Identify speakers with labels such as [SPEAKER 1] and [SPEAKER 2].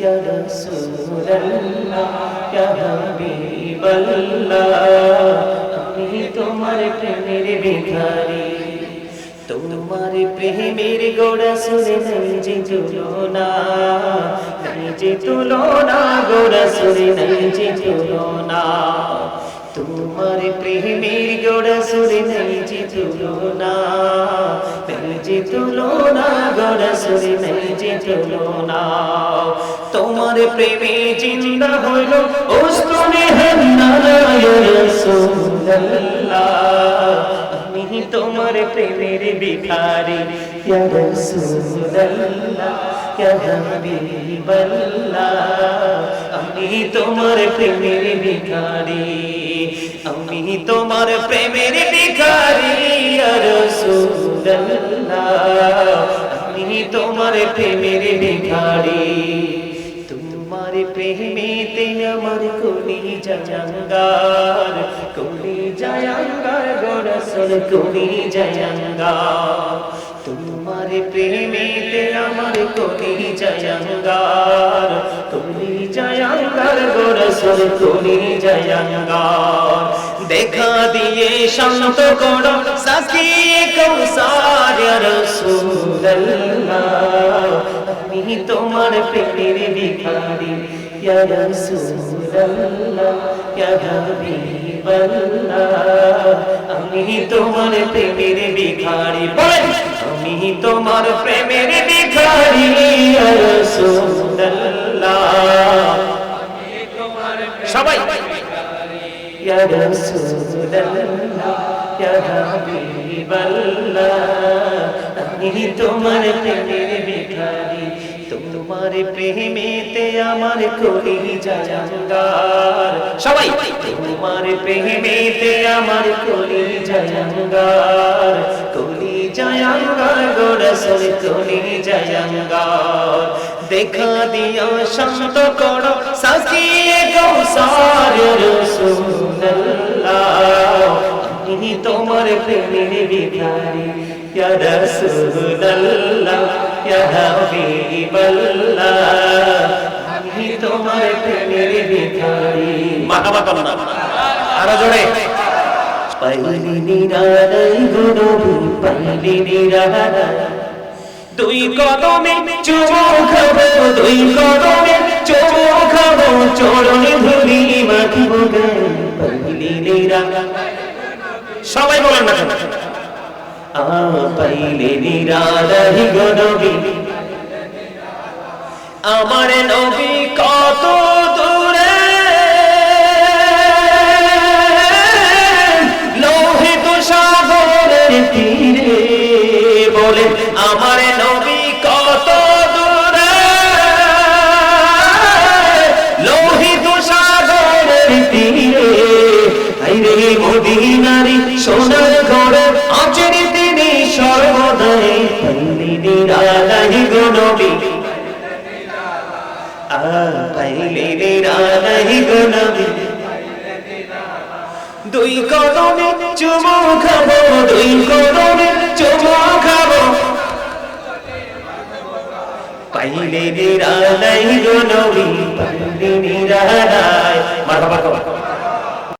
[SPEAKER 1] বেখারি الله يا حبيب الله আমি তোমার প্রেমের ভিখারি তোমার প্রেমের গোড়া সুরে নাই যে তুলনা নাই যে তুলনা গোড়া সুরে নাই যে তুলনা তোমার প্রেমের গোড়া সুরে নাই যে তুলনা, নাই যে তুলনা গোড়া সুরে নাই যে তুলনা। তোমার প্রেমে জিন্দা হইল ওস্তনে আমি তোমার প্রেমের ভিখারি ইয়া রাসূলুল্লাহ ইয়া হাবিবাল্লাহ আমি তোমার প্রেমের ভিখারি। আমি তোমার প্রেমের ভিখারি ইয়া রাসূলুল্লাহ আমি তোমার প্রেমের ভিখারি। তোমার প্রেমেতে আমার কলি জয়ঙ্গার কলি জয়ঙ্গার গোরসল কলি জয়ঙ্গার। তোমার প্রেমেতে কলি জয়ঙ্গার কলি জয়ঙ্গার গোরসল কলি জয়ঙ্গার দেখা দিয়ে শান্ত করো সাকিয়ে কৌসার রসুল্লাহ আমি তোমার প্রেমের ভিখারি ইয়া আমি তোমার প্রেমের ভিখারি। বলেন আমি তোমার প্রেমের ভিখারি সবাই। তোমার তোমার প্রেমেতে আমার কলি জয়ঙ্গার সবাই। তোমার প্রেমেতে আমার কলি জয়ঙ্গার কলি জয়ঙ্গার গোরসল কলি জয়ঙ্গার দেখা দিয়া শান্ত করো সাকিয়ে কৌসার রসুল্লাহ। আমি তোমার প্রেমের ভিখারি ইয়া রাসূলুল্লাহ ইয়া হাবিবাল্লাহ আমি তোমার প্রেমের ভিখারি। মারহাবা করো আরও জোরে। পাইলি নিরালাই গুরু পাইলি নিরালাই। দুই কদমে চুমো খাব দুই কদমে চুমো খাব চরণে ধুলি মাখিব গায়ে পাইলি নিরালাই সবাই বলেন না আমার নবী কত দূরে। লোহিত সাগরের তীরে বলে আমার দুই কদমে চুমো খাব, দুই কদমে চুমো খাব। পাইলে নিরালাই গো নবী পাইলে নিরালাই মারহাবা